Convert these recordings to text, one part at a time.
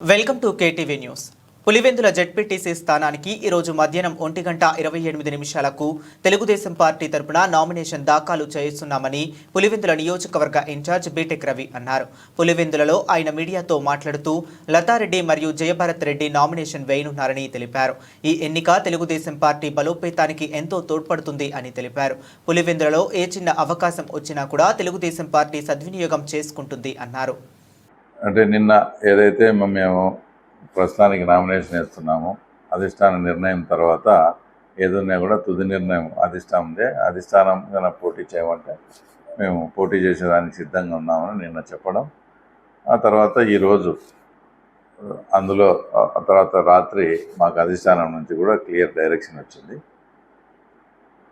Welcome to KTV news. Pulivendula ZPTC స్థానానికి ఈరోజు మధ్యాహ్నం ఒంటి గంట ఇరవై ఎనిమిది నిమిషాలకు తెలుగుదేశం పార్టీ తరపున నామినేషన్ దాఖలు చేస్తున్నామని పులివెందుల నియోజకవర్గ ఇన్ఛార్జ్ బీటెక్ రవి అన్నారు. పులివెందులలో ఆయన మీడియాతో మాట్లాడుతూ లతారెడ్డి మరియు జయభరత్ రెడ్డి నామినేషన్ వేయనున్నారని తెలిపారు. ఈ ఎన్నిక తెలుగుదేశం పార్టీ బలోపేతానికి ఎంతో తోడ్పడుతుంది అని తెలిపారు. పులివెందులలో ఏ చిన్న అవకాశం వచ్చినా కూడా తెలుగుదేశం పార్టీ సద్వినియోగం చేసుకుంటుంది అన్నారు. అంటే నిన్న ఏదైతే మేము ప్రస్తుతానికి నామినేషన్ వేస్తున్నామో అధిష్టాన నిర్ణయం తర్వాత ఏదున్నా కూడా తుది నిర్ణయం అధిష్టానందే. అధిష్టానం కనుక పోటీ చేయమంటే మేము పోటీ చేసేదానికి సిద్ధంగా ఉన్నామని నిన్న చెప్పడం. ఆ తర్వాత ఈరోజు అందులో ఆ తర్వాత రాత్రి మాకు అధిష్టానం నుంచి కూడా క్లియర్ డైరెక్షన్ వచ్చింది.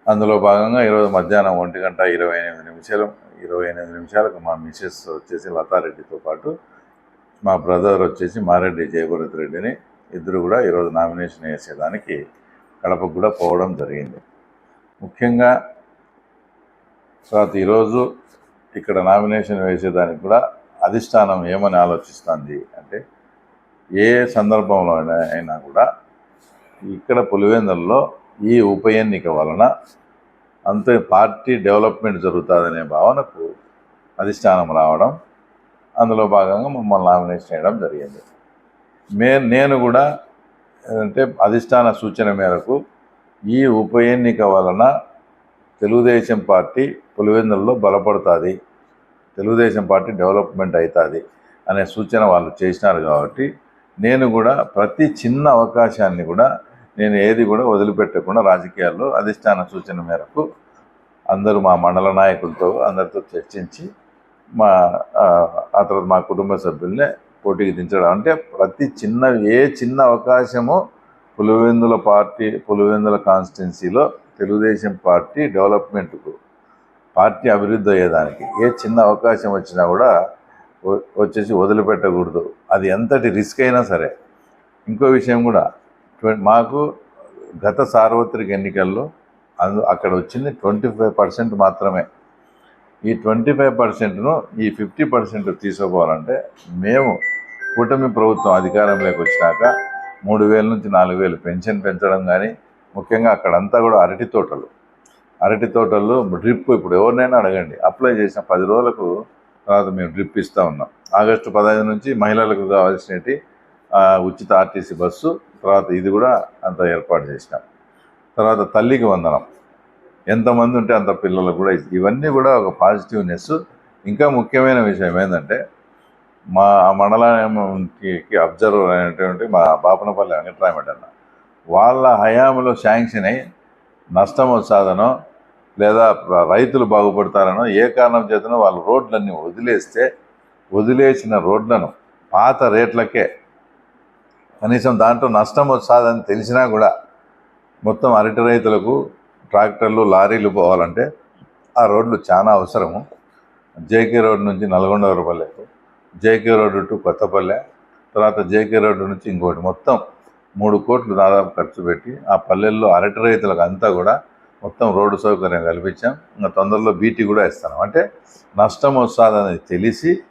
అందులో భాగంగా ఈరోజు మధ్యాహ్నం ఒంటి గంట ఇరవై ఎనిమిది నిమిషాలు ఇరవై ఎనిమిది నిమిషాలకు మా మిసెస్ వచ్చేసి లతారెడ్డితో పాటు మా బ్రదర్ వచ్చేసి మారెడ్డి జయభరత్ రెడ్డిని ఇద్దరు కూడా ఈరోజు నామినేషన్ వేసేదానికి కడపకు కూడా పోవడం జరిగింది. ముఖ్యంగా తర్వాత ఈరోజు ఇక్కడ నామినేషన్ వేసేదానికి కూడా అధిష్టానం ఏమని ఆలోచిస్తుంది అంటే ఏ సందర్భంలో అయినా అయినా కూడా ఇక్కడ పులివెందుల్లో ఈ ఉప ఎన్నిక వలన అంతే పార్టీ డెవలప్మెంట్ జరుగుతుందనే భావనకు అధిష్టానం రావడం అందులో భాగంగా మమ్మల్ని నామినేషన్ చేయడం జరిగింది. మే నేను కూడా అంటే అధిష్టాన సూచన మేరకు ఈ ఉప ఎన్నిక వలన తెలుగుదేశం పార్టీ పులివెందుల్లో బలపడుతుంది తెలుగుదేశం పార్టీ డెవలప్మెంట్ అవుతుంది అనే సూచన వాళ్ళు చేసినారు కాబట్టి నేను కూడా ప్రతి చిన్న అవకాశాన్ని కూడా నేను ఏది కూడా వదిలిపెట్టకుండా రాజకీయాల్లో అధిష్టాన సూచన మేరకు అందరూ మా మండల నాయకులతో అందరితో చర్చించి మా ఆ తర్వాత మా కుటుంబ సభ్యుల్ని పోటీకి దించడం. అంటే ప్రతి చిన్న ఏ చిన్న అవకాశము పులివెందుల పార్టీ పులివెందుల కాన్స్టిట్యున్సీలో తెలుగుదేశం పార్టీ డెవలప్మెంట్కు పార్టీ అభివృద్ధి అయ్యేదానికి ఏ చిన్న అవకాశం వచ్చినా కూడా వచ్చేసి వదిలిపెట్టకూడదు. అది ఎంతటి రిస్క్ అయినా సరే. ఇంకో విషయం కూడా మాకు గత సార్వత్రిక ఎన్నికల్లో అందు అక్కడ వచ్చింది ట్వంటీ ఫైవ్ పర్సెంట్ మాత్రమే. ఈ ట్వంటీ ఫైవ్ పర్సెంట్ను ఈ ఫిఫ్టీ పర్సెంట్ తీసుకోవాలంటే మేము కూటమి ప్రభుత్వం అధికారంలోకి వచ్చినాక మూడు వేల నుంచి నాలుగు వేలు పెన్షన్ పెంచడం కానీ ముఖ్యంగా అక్కడంతా కూడా అరటి తోటలు. అరటి తోటల్లో డ్రిప్ ఇప్పుడు ఎవరినైనా అడగండి. అప్లై చేసిన పది రోజులకు తర్వాత మేము డ్రిప్ ఇస్తూ ఉన్నాం. ఆగస్టు పదహైదు నుంచి మహిళలకు కావాల్సినవి ఉచిత ఆర్టీసీ బస్సు తర్వాత ఇది కూడా అంత ఏర్పాటు చేసినాం. తర్వాత తల్లికి వందనం. ఎంతమంది ఉంటే అంత పిల్లలు కూడా ఇవన్నీ కూడా ఒక పాజిటివ్నెస్. ఇంకా ముఖ్యమైన విషయం ఏంటంటే మా మండలానికి అబ్జర్వర్ అయినటువంటి మా బాపనపల్లి వెంకటరామరెడ్డి అన్న వాళ్ళ హయాంలో శాంక్షన్ అయి నష్టం వచ్చాదనో లేదా రైతులు బాగుపడతారనో ఏ కారణం చేతనో వాళ్ళ రోడ్లన్నీ వదిలేస్తే వదిలేసిన రోడ్లను పాత రేట్లకే కనీసం దాంట్లో నష్టం వస్తుందని తెలిసినా కూడా మొత్తం అరటి రైతులకు ట్రాక్టర్లు లారీలు పోవాలంటే ఆ రోడ్లు చాలా అవసరము. జేకే రోడ్ నుంచి నల్గొండవరపల్లెకు జేకే రోడ్డు టు కొత్తపల్లె తర్వాత జేకే రోడ్డు నుంచి ఇంకోటి. మొత్తం మూడు కోట్లు దాదాపు ఖర్చు పెట్టి ఆ పల్లెల్లో అరటి రైతులకు అంతా కూడా మొత్తం రోడ్డు సౌకర్యం కల్పించాం. ఇంకా తొందరలో బీటీ కూడా ఇస్తాను అంటే నష్టం వస్తుందని తెలిసి